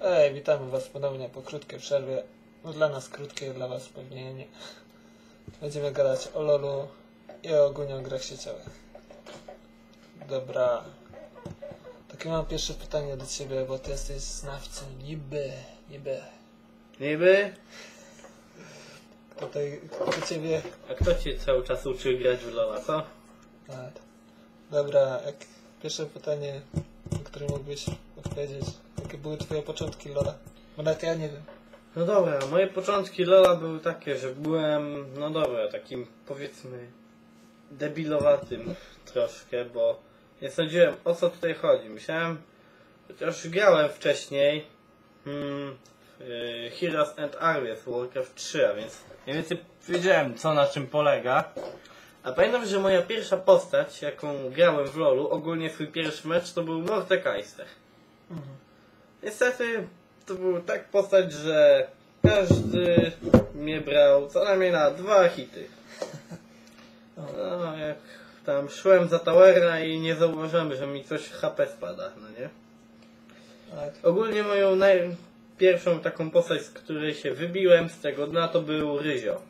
Ej, witamy Was ponownie po krótkiej przerwie. No dla nas krótkiej, dla Was pewnie nie. Będziemy gadać o LoLu i ogólnie o grach sieciowych. Dobra. Takie mam pierwsze pytanie do Ciebie, bo Ty jesteś znawcą niby, niby. Niby? Tutaj do Ciebie... A kto cię cały czas uczy grać w Lola, co? Tak. Dobra, jak pierwsze pytanie, na które mógłbyś odpowiedzieć. Jakie były Twoje początki LoLa? Bo nawet ja nie wiem. No dobra, moje początki Lola były takie, że byłem, no dobra, takim powiedzmy debilowatym troszkę, bo nie sądziłem o co tutaj chodzi. Myślałem, chociaż grałem wcześniej hmm, y, Heroes and Armies Warcraft 3, a więc mniej więcej wiedziałem co na czym polega. A pamiętam, że moja pierwsza postać, jaką grałem w LoLu, ogólnie swój pierwszy mecz, to był Mordekaiser. Mhm. Niestety to był tak postać, że każdy mnie brał co najmniej na dwa hity. No, jak tam szłem za towera i nie zauważyłem, że mi coś HP spada, no nie? Tak. Ogólnie moją naj... pierwszą taką postać, z której się wybiłem z tego dna, to był Ryzio.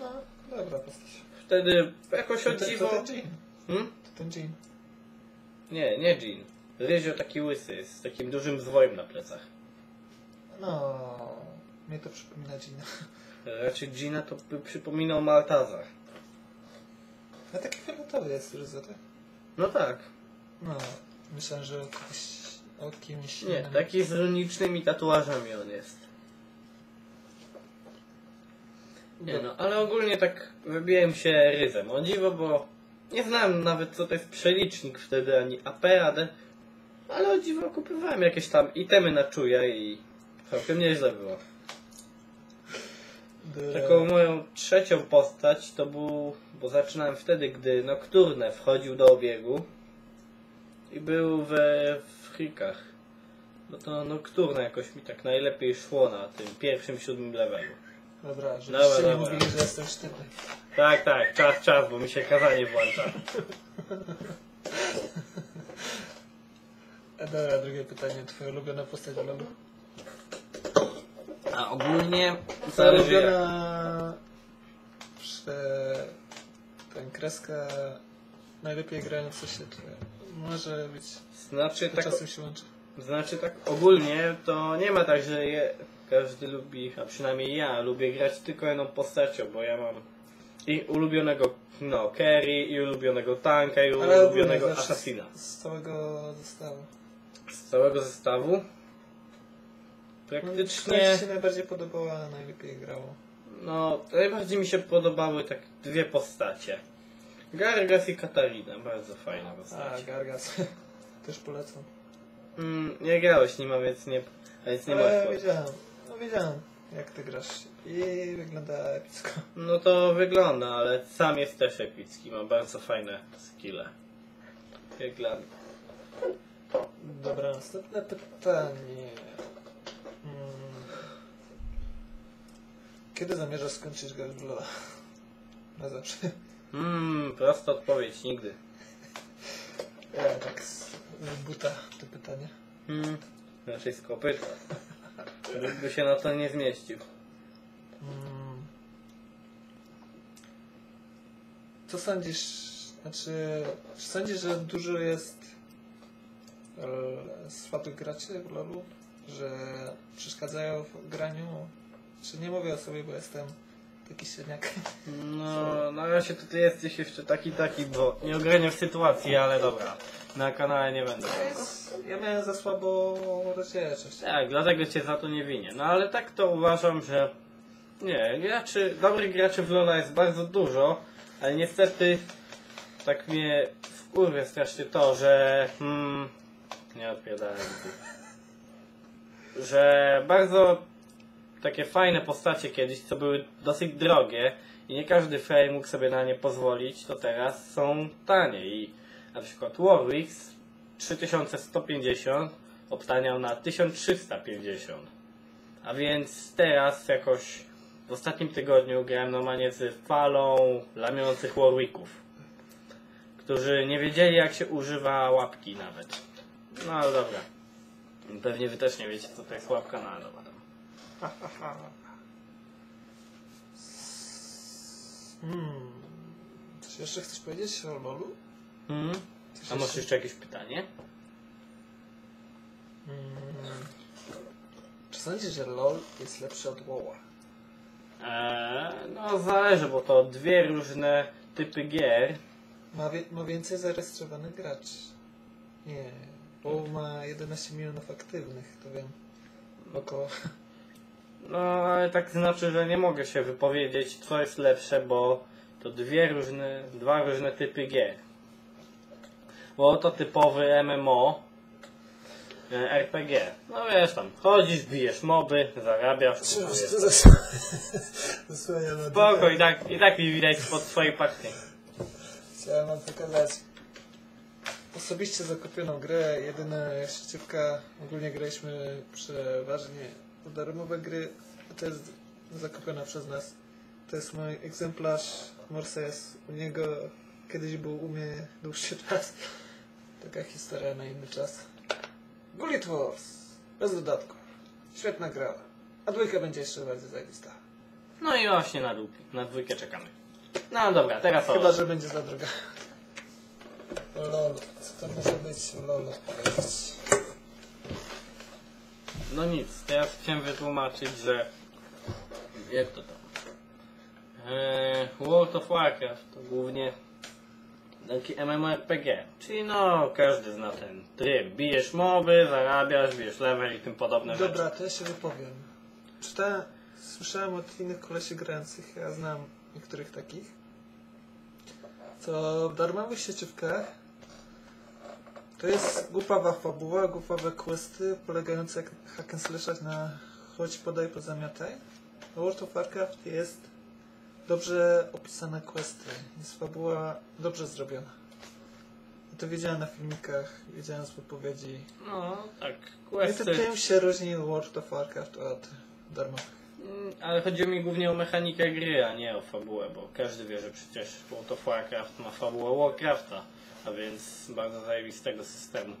No, dobra postać. Wtedy jakoś o ten- to dziwo... ten Jean. Hmm? To ten Jean. Nie, nie Jean. Ryzio taki łysy, z takim dużym zwojem na plecach. No, mnie to przypomina Jeana. Raczej Gina to by przypominał Maltazar. A taki fioletowy jest za to. No tak. No, myślałem, że o kimś, o kimś Nie, innym. taki z runicznymi tatuażami on jest. Nie no, ale ogólnie tak wybiłem się ryzem. O dziwo, bo nie znałem nawet co to jest przelicznik wtedy, ani AP, AD. Ale o dziwo kupowałem jakieś tam itemy na czuja i całkiem nieźle było. Taką moją trzecią postać to był, bo zaczynałem wtedy, gdy Nocturne wchodził do obiegu i był we frikach. No to Nocturne jakoś mi tak najlepiej szło na tym pierwszym, siódmym levelu. Dobra, żebyście Dobra, nie dobra. mówili, że jestem sztywny. Tak, tak, czas, czas, bo mi się kazanie włącza. A dobra, drugie pytanie. Twoja ulubiona postać w LoLu? A ogólnie Twoja zależy jak. ulubiona... Prze... Ten kreska... Najlepiej grająca się twoja. Może być... Znaczy tak, czasem się łączy. znaczy tak ogólnie to nie ma tak, że je, każdy lubi, a przynajmniej ja lubię grać tylko jedną postacią, bo ja mam i ulubionego no, carry, i ulubionego tanka, i Ale ogólnie ulubionego zawsze assassina. Z, z całego zestawu. Z całego zestawu No, praktycznie ci się najbardziej podobała, a najlepiej grało? no najbardziej mi się podobały tak dwie postacie. Gargas i Katarina, bardzo fajne A, postacie. Gargas. Też polecam. Mm, nie grałeś nim, a więc nie, a więc nie Ale możesz. wiedziałem, no wiedziałem jak ty grasz i wygląda epicko. No to wygląda, ale sam jest też epicki, ma bardzo fajne skille. Mnie. Dobra, następne pytanie. Hmm. Kiedy zamierzasz skończyć grać w LoL'a? Na zawsze. Mmm, prosta odpowiedź, nigdy. Ja tak z z buta to pytanie. Hmm, raczej z kopyta. By się na to nie zmieścił. Hmm. Co sądzisz, znaczy, czy sądzisz, że dużo jest e, słabych graczy w LoL'u, że przeszkadzają w graniu? Czy nie mówię o sobie, bo jestem taki średniak. No, na razie tutaj jesteś jeszcze taki, taki, bo nie ogarniam sytuacji, ale dobra. Na kanale nie będę. Ja miałem za słabą rozdzielczość. Tak, dlatego cię za to nie winię. No ale tak to uważam, że nie, graczy, dobrych graczy w Lola jest bardzo dużo, ale niestety tak mnie wkurwia strasznie to, że hmm, nie odpowiadałem. Że bardzo takie fajne postacie kiedyś, co były dosyć drogie i nie każdy frajer mógł sobie na nie pozwolić, to teraz są tanie i na przykład Warwick z 3150 obtaniał na 1350. A więc teraz jakoś w ostatnim tygodniu grałem normalnie z falą lamiących Warwicków, którzy nie wiedzieli jak się używa łapki nawet. No ale dobra. Pewnie wy też nie wiecie, co to jest łapka na dobra. dobra. Hmm. Coś jeszcze chcesz powiedzieć o LoLu? Mhm. Coś A masz jeszcze jakieś pytanie? Hmm. Czy sądzisz, że LoL jest lepszy od WoWa? Eee, no zależy, bo to dwie różne typy gier. Ma, wie, ma więcej zarejestrowanych graczy. Nie. WoW ma 11 milionów aktywnych, to wiem. Około. No ale tak znaczy, że nie mogę się wypowiedzieć, co jest lepsze, bo to dwie różne, dwa różne typy gier. Bo to typowy MMO, e, RPG. No wiesz tam, chodzisz, bijesz moby, zarabiasz. Zasłania na Spoko, i tak, i tak mi widać spod twojej pachny. Chciałem wam pokazać osobiście zakupioną grę. Jedyna sieciówka, ogólnie graliśmy przeważnie w darmowe gry. a To jest zakupiona przez nas. To jest mój egzemplarz Morses. U niego kiedyś był u mnie dłuższy czas. Taka historia na inny czas. Gullit Wars. Bez dodatku. Świetna gra. A dwójka będzie jeszcze bardziej zajebista. No i właśnie na, dół, na dwójkę czekamy. No dobra, teraz o. Chyba, że będzie za droga. Lol, co to może być lol? No nic, teraz chciałem wytłumaczyć, że... Jak to tam? Eee, World of Warcraft to głównie taki MMORPG. Czyli no, każdy zna ten tryb. Bijesz moby, zarabiasz, bijesz level i tym podobne Dobra, to ja się wypowiem. Czytałem, słyszałem od innych kolesi grających, ja znam niektórych takich, co w darmowych sieciówkach to jest głupawa fabuła, głupawe questy polegające jak hack and slashach na chodź, podaj, pozamiataj. World of Warcraft jest dobrze opisane questy, jest fabuła dobrze zrobiona. I to widziałem na filmikach, widziałem z wypowiedzi. No, tak, No i questy. to tym się różni World of Warcraft od darmowych. Mm, Ale chodziło mi głównie o mechanikę gry, a nie o fabułę, bo każdy wie, że przecież World of Warcraft ma fabułę Warcrafta, a więc bardzo zajebistego systemu.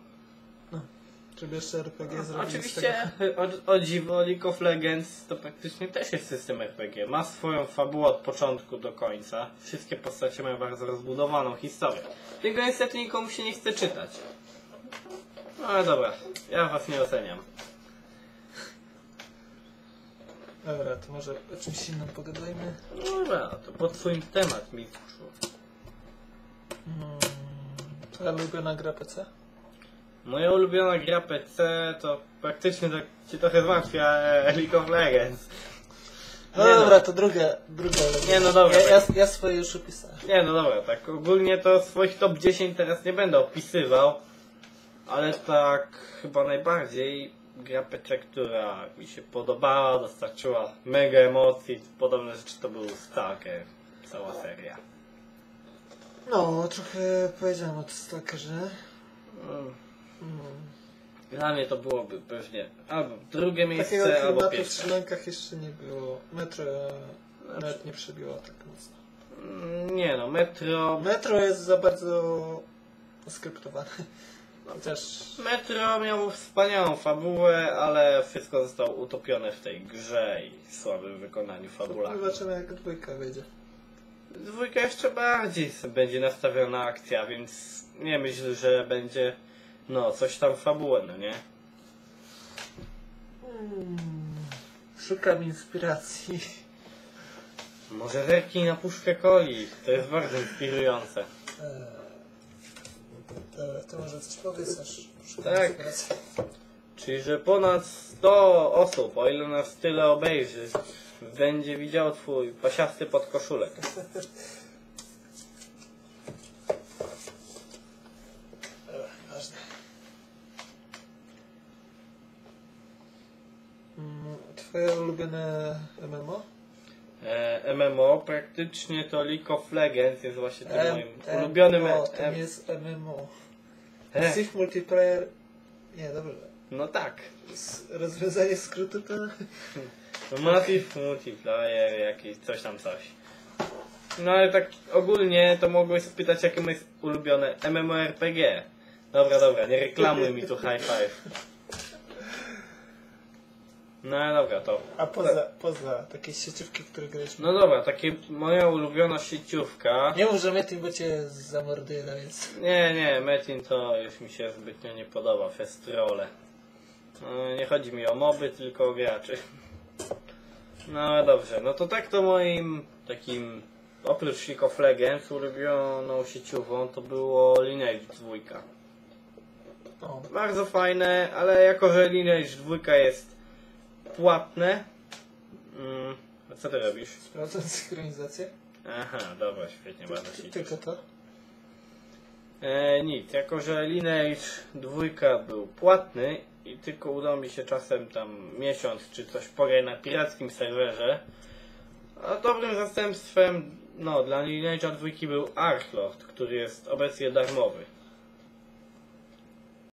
Żeby jeszcze RPG zrobić z Oczywiście tego. o, o dziwo League of Legends to praktycznie też jest system RPG. Ma swoją fabułę od początku do końca. Wszystkie postacie mają bardzo rozbudowaną historię. Tylko niestety nikomu się nie chce czytać. No ale dobra, ja was nie oceniam. Dobra, to może o czymś innym pogadajmy. No Dobra, to pod swój temat mi poszło. Hmm, twoja ulubiona gra PC? Moja ulubiona gra PC to praktycznie tak ci trochę zmartwia e, League of Legends. No Nie dobra, to druga, druga Nie, no dobra. Ja, ja, ja swoje już opisałem. Nie, no dobra, tak ogólnie to swoich top 10 teraz nie będę opisywał, ale tak chyba najbardziej gra PC, która mi się podobała, dostarczyła mega emocji, podobne rzeczy to był Stalker, cała seria. No, trochę powiedziałem o Stalkerze. Mm, Hmm. Dla mnie to byłoby pewnie albo drugie Takiego miejsce, albo klimatu w pierwsze. strzelankach jeszcze nie było. Metro nawet nie przebiło tak mocno. Mm, Nie no, Metro... Metro jest za bardzo skryptowane. Chociaż Metro miało wspaniałą fabułę, ale wszystko zostało utopione w tej grze i słabym wykonaniu fabularnym. zobaczymy jak dwójka wyjdzie. Dwójka jeszcze bardziej będzie nastawiona akcja, więc nie myśl, że będzie no coś tam fabułę, no nie? Hmm. Szukam inspiracji. Może zerknij na puszkę coli, to jest bardzo inspirujące. Dobra, to może coś powiedz, aż szukam Tak. inspiracji. Czyli, że ponad 100 osób, o ile nas tyle obejrzy, będzie widział twój pasiasty podkoszulek. Mm, Twoje ulubione MMO? E, MMO praktycznie to League of Legends jest właśnie tym M- moim ulubionym O, to nie jest MMO. E, Multiplayer... Nie, dobrze. No tak. S- Rozwiązanie skrótu to... Massive Multiplayer, jakiś coś tam coś. No ale tak ogólnie to mogłeś spytać jakie jest ulubione MMORPG. Dobra, dobra, nie reklamuj mi tu high five. No dobra, to. A poza, poza takie sieciówki, które graliśmy. No dobra, takie moja ulubiona sieciówka. Nie mów, że Metin, bo cię zamorduje, no więc... Nie, nie, Metin to już mi się zbytnio nie podoba, festrole. No, nie chodzi mi o moby, tylko o graczy. No dobrze, no to tak to moim takim, oprócz League of Legends, ulubioną sieciówą to było Lineage 2. O, Bardzo fajne, ale jako że Lineage 2 jest płatne... Mm, a co ty robisz? sprawdzam synchronizację. Aha, dobra, świetnie, bardzo się tylko to. E, nic, jako że Lineage 2 był płatny i tylko udało mi się czasem tam miesiąc czy coś pograć na pirackim serwerze, a dobrym zastępstwem no, dla Lineage'a 2 był Archlord, który jest obecnie darmowy.